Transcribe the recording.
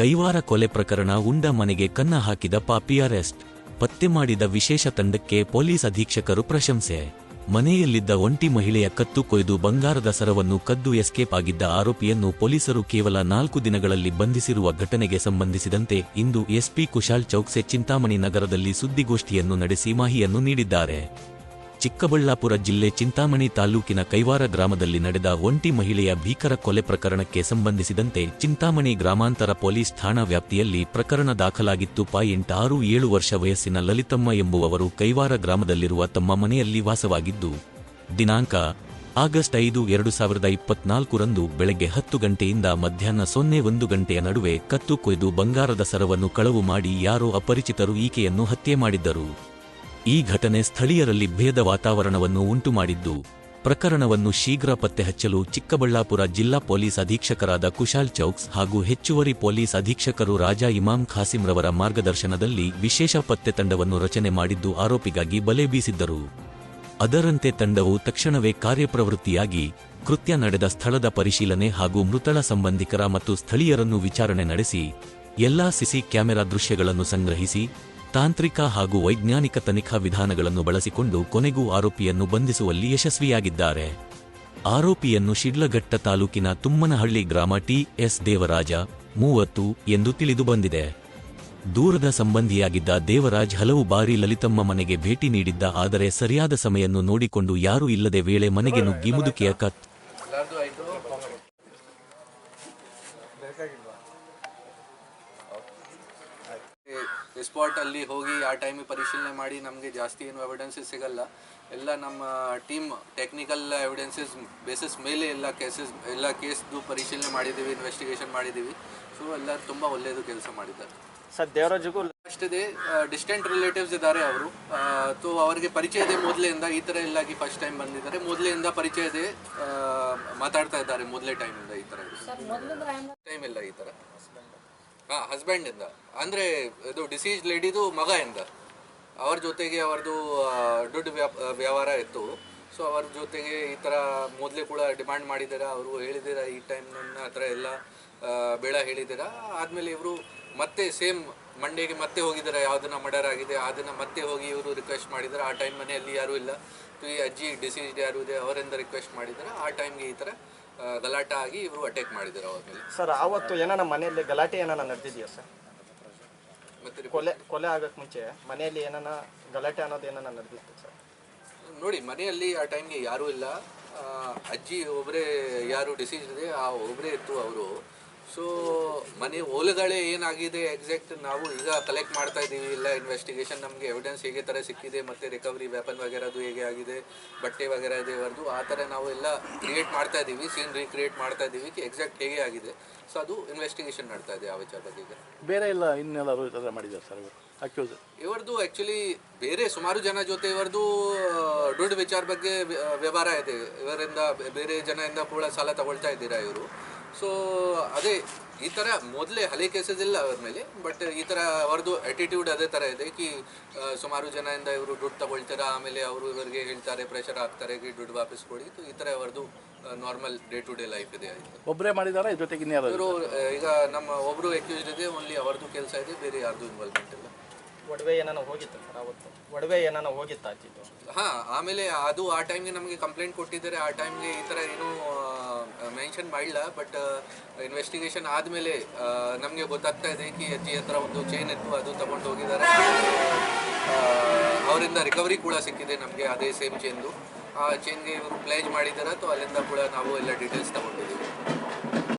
ಕೈವಾರ ಕೊಲೆ ಪ್ರಕರಣ ಉಂಡ ಮನೆಗೆ ಕನ್ನ ಹಾಕಿದ ಪಾಪಿ ಅರೆಸ್ಟ್. ಪತ್ತೆ ಮಾಡಿದ ವಿಶೇಷ ತಂಡಕ್ಕೆ ಪೊಲೀಸ್ ಅಧೀಕ್ಷಕರು ಪ್ರಶಂಸೆ. ಮನೆಯಲ್ಲಿದ್ದ ಒಂಟಿ ಮಹಿಳೆಯ ಕತ್ತು ಕೊಯ್ದು ಬಂಗಾರದ ಸರವನ್ನು ಕದ್ದು ಎಸ್ಕೇಪ್ ಆಗಿದ್ದ ಆರೋಪಿಯನ್ನು ಪೊಲೀಸರು ಕೇವಲ ನಾಲ್ಕು ದಿನಗಳಲ್ಲಿ ಬಂಧಿಸಿರುವ ಘಟನೆಗೆ ಸಂಬಂಧಿಸಿದಂತೆ ಇಂದು ಎಸ್ಪಿ ಕುಶಾಲ್ ಚೌಕ್ಸೆ ಚಿಂತಾಮಣಿ ನಗರದಲ್ಲಿ ಸುದ್ದಿಗೋಷ್ಠಿಯನ್ನು ನಡೆಸಿ ಮಾಹಿಯನ್ನು ನೀಡಿದ್ದಾರೆ. ಚಿಕ್ಕಬಳ್ಳಾಪುರ ಜಿಲ್ಲೆ ಚಿಂತಾಮಣಿ ತಾಲೂಕಿನ ಕೈವಾರ ಗ್ರಾಮದಲ್ಲಿ ನಡೆದ ಒಂಟಿ ಮಹಿಳೆಯ ಭೀಕರ ಕೊಲೆ ಪ್ರಕರಣಕ್ಕೆ ಸಂಬಂಧಿಸಿದಂತೆ ಚಿಂತಾಮಣಿ ಗ್ರಾಮಾಂತರ ಪೊಲೀಸ್ ಠಾಣಾ ವ್ಯಾಪ್ತಿಯಲ್ಲಿ ಪ್ರಕರಣ ದಾಖಲಾಗಿತ್ತು. ಪಾಯಿಂಟ್ ಆರು ಏಳು ವರ್ಷ ವಯಸ್ಸಿನ ಲಲಿತಮ್ಮ ಎಂಬುವವರು ಕೈವಾರ ಗ್ರಾಮದಲ್ಲಿರುವ ತಮ್ಮ ಮನೆಯಲ್ಲಿ ವಾಸವಾಗಿದ್ದು, ದಿನಾಂಕ ಆಗಸ್ಟ್ ಐದು ಎರಡು ಸಾವಿರದ ಇಪ್ಪತ್ನಾಲ್ಕರಂದು ಬೆಳಗ್ಗೆ ಹತ್ತು ಗಂಟೆಯಿಂದ ಮಧ್ಯಾಹ್ನ ಸೊನ್ನೆ ಒಂದು ಗಂಟೆಯ ನಡುವೆ ಕತ್ತು ಕೊಯ್ದು ಬಂಗಾರದ ಸರವನ್ನು ಕಳವು ಮಾಡಿ ಯಾರೋ ಅಪರಿಚಿತರು ಈಕೆಯನ್ನು ಹತ್ಯೆ ಮಾಡಿದ್ದರು. ಈ ಘಟನೆ ಸ್ಥಳೀಯರಲ್ಲಿ ಭೇದ ವಾತಾವರಣವನ್ನು ಉಂಟುಮಾಡಿದ್ದು, ಪ್ರಕರಣವನ್ನು ಶೀಘ್ರ ಪತ್ತೆಹಚ್ಚಲು ಚಿಕ್ಕಬಳ್ಳಾಪುರ ಜಿಲ್ಲಾ ಪೊಲೀಸ್ ಅಧೀಕ್ಷಕರಾದ ಕುಶಾಲ್ ಚೌಕ್ಸ್ ಹಾಗೂ ಹೆಚ್ಚುವರಿ ಪೊಲೀಸ್ ಅಧೀಕ್ಷಕರು ರಾಜಾ ಇಮಾಮ್ ಖಾಸಿಂರವರ ಮಾರ್ಗದರ್ಶನದಲ್ಲಿ ವಿಶೇಷ ಪತ್ತೆ ತಂಡವನ್ನು ರಚನೆ ಮಾಡಿದ್ದು ಆರೋಪಿಗಾಗಿ ಬಲೆ ಬೀಸಿದ್ದರು. ಅದರಂತೆ ತಂಡವು ತಕ್ಷಣವೇ ಕಾರ್ಯಪ್ರವೃತ್ತಿಯಾಗಿ ಕೃತ್ಯ ನಡೆದ ಸ್ಥಳದ ಪರಿಶೀಲನೆ ಹಾಗೂ ಮೃತಳ ಸಂಬಂಧಿಕರ ಮತ್ತು ಸ್ಥಳೀಯರನ್ನು ವಿಚಾರಣೆ ನಡೆಸಿ, ಎಲ್ಲಾ ಸಿಸಿ ಕ್ಯಾಮೆರಾ ದೃಶ್ಯಗಳನ್ನು ಸಂಗ್ರಹಿಸಿ ತಾಂತ್ರಿಕ ಹಾಗೂ ವೈಜ್ಞಾನಿಕ ತನಿಖಾ ವಿಧಾನಗಳನ್ನು ಬಳಸಿಕೊಂಡು ಕೊನೆಗೂ ಆರೋಪಿಯನ್ನು ಬಂಧಿಸುವಲ್ಲಿ ಯಶಸ್ವಿಯಾಗಿದ್ದಾರೆ. ಆರೋಪಿಯನ್ನು ಶಿಡ್ಲಘಟ್ಟ ತಾಲೂಕಿನ ತುಮ್ಮನಹಳ್ಳಿ ಗ್ರಾಮ ಟಿ ಎಸ್ ದೇವರಾಜ ಮೂವತ್ತು ಎಂದು ತಿಳಿದು ಬಂದಿದೆ. ದೂರದ ಸಂಬಂಧಿಯಾಗಿದ್ದ ದೇವರಾಜ್ ಹಲವು ಬಾರಿ ಲಲಿತಮ್ಮ ಮನೆಗೆ ಭೇಟಿ ನೀಡಿದ್ದ ಆದರೆ ಸರಿಯಾದ ಸಮಯವನ್ನು ನೋಡಿಕೊಂಡು ಯಾರೂ ಇಲ್ಲದೆ ವೇಳೆ ಮನೆಗೆ ನುಗ್ಗಿ ಮುದುಕಿಯ ಕತ್ ಎಲ್ಲಾರ್ದು ಆಯ್ತು ಸ್ಪಾಟ್ ಅಲ್ಲಿ ಹೋಗಿ ಆ ಟೈಮಿಗೆ ಪರಿಶೀಲನೆ ಮಾಡಿ ನಮಗೆ ಜಾಸ್ತಿ ಏನು ಎವಿಡೆನ್ಸಸ್ ಸಿಗಲ್ಲ. ಎಲ್ಲ ನಮ್ಮ ಟೀಮ್ ಟೆಕ್ನಿಕಲ್ ಎವಿಡೆನ್ಸಸ್ ಬೇಸಿಸ್ ಮೇಲೆ ಎಲ್ಲ ಕೇಸಸ್ ಎಲ್ಲ ಕೇಸ್ದು ಪರಿಶೀಲನೆ ಮಾಡಿದ್ದೀವಿ ಇನ್ವೆಸ್ಟಿಗೇಷನ್ ಮಾಡಿದ್ದೀವಿ. ಸೊ ಎಲ್ಲ ತುಂಬ ಒಳ್ಳೆಯದು ಕೆಲಸ ಮಾಡಿದ್ದಾರೆ. ಸರ್ ದೇವರಾಜುಗೂ ಇದೆ ಡಿಸ್ಟೆಂಟ್ ರಿಲೇಟಿವ್ಸ್ ಇದ್ದಾರೆ ಅವರು. ಸೊ ಅವರಿಗೆ ಪರಿಚಯ ಇದೆ ಮೊದಲೆಯಿಂದ ಈ ಥರ ಎಲ್ಲಾಗಿ ಫಸ್ಟ್ ಟೈಮ್ ಬಂದಿದ್ದಾರೆ. ಮೊದಲೆಯಿಂದ ಪರಿಚಯ ಇದೆ ಆ, ಮಾತಾಡ್ತಾ ಇದ್ದಾರೆ ಮೊದಲೇ ಟೈಮಿಂದ ಈ ಥರ ಟೈಮ್ ಇಲ್ಲ ಈ ಥರ ಹಾಂ ಹಸ್ಬೆಂಡಿಂದ ಅಂದರೆ ಇದು ಡಿಸೀಸ್ ಲೇಡಿದು ಮಗ ಇಂದ ಅವ್ರ ಜೊತೆಗೆ ಅವ್ರದ್ದು ದುಡ್ಡು ವ್ಯವಹಾರ ಇತ್ತು. ಸೊ ಅವ್ರ ಜೊತೆಗೆ ಈ ಥರ ಮೊದಲೇ ಕೂಡ ಡಿಮ್ಯಾಂಡ್ ಮಾಡಿದ್ದೀರಾ? ಅವರು ಹೇಳಿದ್ದೀರಾ ಈ ಟೈಮ್ ನನ್ನ ಹತ್ರ ಎಲ್ಲ ಬೇಡ ಹೇಳಿದ್ದೀರಾ? ಆದಮೇಲೆ ಇವರು ಮತ್ತೆ ಸೇಮ್ ಮಂಡೇಗೆ ಮತ್ತೆ ಹೋಗಿದ್ದಾರೆ? ಯಾವುದನ್ನ ಮರ್ಡರ್ ಆಗಿದೆ? ಅದನ್ನು ಮತ್ತೆ ಹೋಗಿ ಇವರು ರಿಕ್ವೆಸ್ಟ್ ಮಾಡಿದ್ದಾರೆ? ಆ ಟೈಮ್ ಮನೆಯಲ್ಲಿ ಯಾರೂ ಇಲ್ಲ. ಈ ಅಜ್ಜಿ ಡಿಸೀಸ್ಡ್ ಯಾರು ಇದೆ, ಅವರಿಂದ ರಿಕ್ವೆಸ್ಟ್ ಮಾಡಿದ್ದಾರೆ? ಆ ಟೈಮ್ಗೆ ಈ ಥರ ಗಲಾಟ ಆಗಿ ಇವರು ಅಟ್ಯಾಕ್ ಮಾಡಿದ್ದಾರೆ ಅವ್ರ ಮೇಲೆ. ಸರ್ ಆವತ್ತು ಏನಾನ ಮನೆಯಲ್ಲಿ ಗಲಾಟೆ ಏನಾನ ನಡೆದಿದೆಯಾ ಸರ್? ಮತ್ತೆ ಕೊಲೆ ಕೊಲೆ ಆಗಕ್ಕೆ ಮುಂಚೆ ಮನೆಯಲ್ಲಿ ಏನಾನ ಗಲಾಟೆ ಅನ್ನೋದು ಏನಾನ ನಡೆದಿತ್ತು ಸರ್? ನೋಡಿ ಮನೆಯಲ್ಲಿ ಆ ಟೈಮ್ಗೆ ಯಾರೂ ಇಲ್ಲ. ಆ, ಅಜ್ಜಿ ಒಬ್ಬರೇ ಯಾರು ಡಿಸೀಸ್ ಇದೆ ಆ ಒಬ್ಬರೇ ಇತ್ತು ಅವರು. ಸೊ ಮನೆ ಓಲೆಗಳೇ ಏನಾಗಿದೆ ಎಕ್ಸಾಕ್ಟ್ ನಾವು ಈಗ ಕಲೆಕ್ಟ್ ಮಾಡ್ತಾ ಇದ್ದೀವಿ. ಇಲ್ಲ ಇನ್ವೆಸ್ಟಿಗೇಷನ್ ನಮಗೆ ಎವಿಡೆನ್ಸ್ ಹೇಗೆ ಥರ ಸಿಕ್ಕಿದೆ ಮತ್ತು ರಿಕವರಿ ವೆಪನ್ ವಗೇರದು ಹೇಗೆ ಆಗಿದೆ ಬಟ್ಟೆ ವಗೇರ ಇದೆ ಇವರದು ಆ ಥರ ನಾವು ಎಲ್ಲ ಕ್ರಿಯೇಟ್ ಮಾಡ್ತಾ ಇದ್ದೀವಿ. ಸೀನ್ ರೀಕ್ರಿಯೇಟ್ ಮಾಡ್ತಾ ಇದ್ದೀವಿ ಎಕ್ಸಾಕ್ಟ್ ಹೇಗೆ ಆಗಿದೆ. ಸೊ ಅದು ಇನ್ವೆಸ್ಟಿಗೇಷನ್ ನಡ್ತಾ ಇದೆ ಆ ವಿಚಾರ ಬಗ್ಗೆ ಈಗ. ಬೇರೆ ಇಲ್ಲ ಇನ್ನೆಲ್ಲರೂ ಈ ಥರ ಮಾಡಿದ್ದಾರೆ ಸರ್ ಅಕ್ಯೂಸ್ ಇವರದು ಆ್ಯಕ್ಚುಲಿ ಬೇರೆ ಸುಮಾರು ಜನ ಜೊತೆ ಇವರದು ದುಡ್ಡು ವಿಚಾರ ಬಗ್ಗೆ ವ್ಯವಹಾರ ಇದೆ. ಇವರಿಂದ ಬೇರೆ ಜನದಿಂದ ಕೂಡ ಸಾಲ ತಗೊಳ್ತಾ ಇದ್ದೀರಾ ಇವರು? ಸೊ ಅದೇ ಈ ಥರ ಮೊದಲೇ ಹಳೆ ಕೇಸಸ್ ಇಲ್ಲ ಅವ್ರ ಮೇಲೆ ಬಟ್ ಈ ಥರ ಅವ್ರದ್ದು ಆ್ಯಟಿಟ್ಯೂಡ್ ಅದೇ ಥರ ಇದೆ ಕಿ ಸುಮಾರು ಜನದಿಂದ ಇವರು ದುಡ್ಡು ತಗೊಳ್ತಾರೆ ಆಮೇಲೆ ಅವರು ಇವರಿಗೆ ಹೇಳ್ತಾರೆ ಪ್ರೆಷರ್ ಹಾಕ್ತಾರೆ ಕಿ ದುಡ್ಡು ವಾಪಸ್ ಕೊಡಿ ಈ ಥರ ಅವ್ರದ್ದು normal day to day life ಇದೆ ಒಬ್ಬರೇ ಮಾಡಿದ್ದಾರೆ ಇದ್ರ ಜೊತೆಗೆ ಇವರು ಈಗ ನಮ್ಮ ಒಬ್ಬರು ಎಕ್ಯೂಸ್ಡ್ ಇದೆ ಓನ್ಲಿ ಅವ್ರದ್ದು ಕೆಲಸ ಇದೆ ಬೇರೆ ಯಾರ್ದು ಇನ್ವಾಲ್ವ್ಮೆಂಟ್ ಇಲ್ಲ. ಒಡವೆ ಏನಾನ ಹೋಗಿತ್ತು ಸರ್ ಅವತ್ತು. ಒಡವೆ ಏನಾನ ಹೋಗಿತ್ತು ಆಚಿತ್ತು ಹಾ ಆಮೇಲೆ ಅದು ಆ ಟೈಮ್ಗೆ ನಮಗೆ ಕಂಪ್ಲೇಂಟ್ ಕೊಟ್ಟಿದ್ದಾರೆ ಆ ಟೈಮ್ಗೆ ಈ ಥರ ಏನೂ ಮೆನ್ಷನ್ ಮಾಡಿಲ್ಲ ಬಟ್ ಇನ್ವೆಸ್ಟಿಗೇಷನ್ ಆದಮೇಲೆ ನಮಗೆ ಗೊತ್ತಾಗ್ತಾ ಇದೆ ಕಿ ಅಜ್ಜಿ ಹತ್ರ ಒಂದು ಚೈನ್ ಇತ್ತು, ಅದು ತಗೊಂಡು ಹೋಗಿದ್ದಾರೆ. ಅವರಿಂದ ರಿಕವರಿ ಕೂಡ ಸಿಕ್ಕಿದೆ ನಮಗೆ, ಅದೇ ಸೇಮ್ ಚೈನ್ದು ಆ ಚೈನ್ಗೆ ಇವರು ಪ್ಲೇಜ್ ಮಾಡಿದ್ದಾರೆ ಅಥವಾ ಅಲ್ಲಿಂದ ಕೂಡ ನಾವು ಎಲ್ಲ ಡೀಟೇಲ್ಸ್ ತಗೊಂಡಿದ್ದೀವಿ.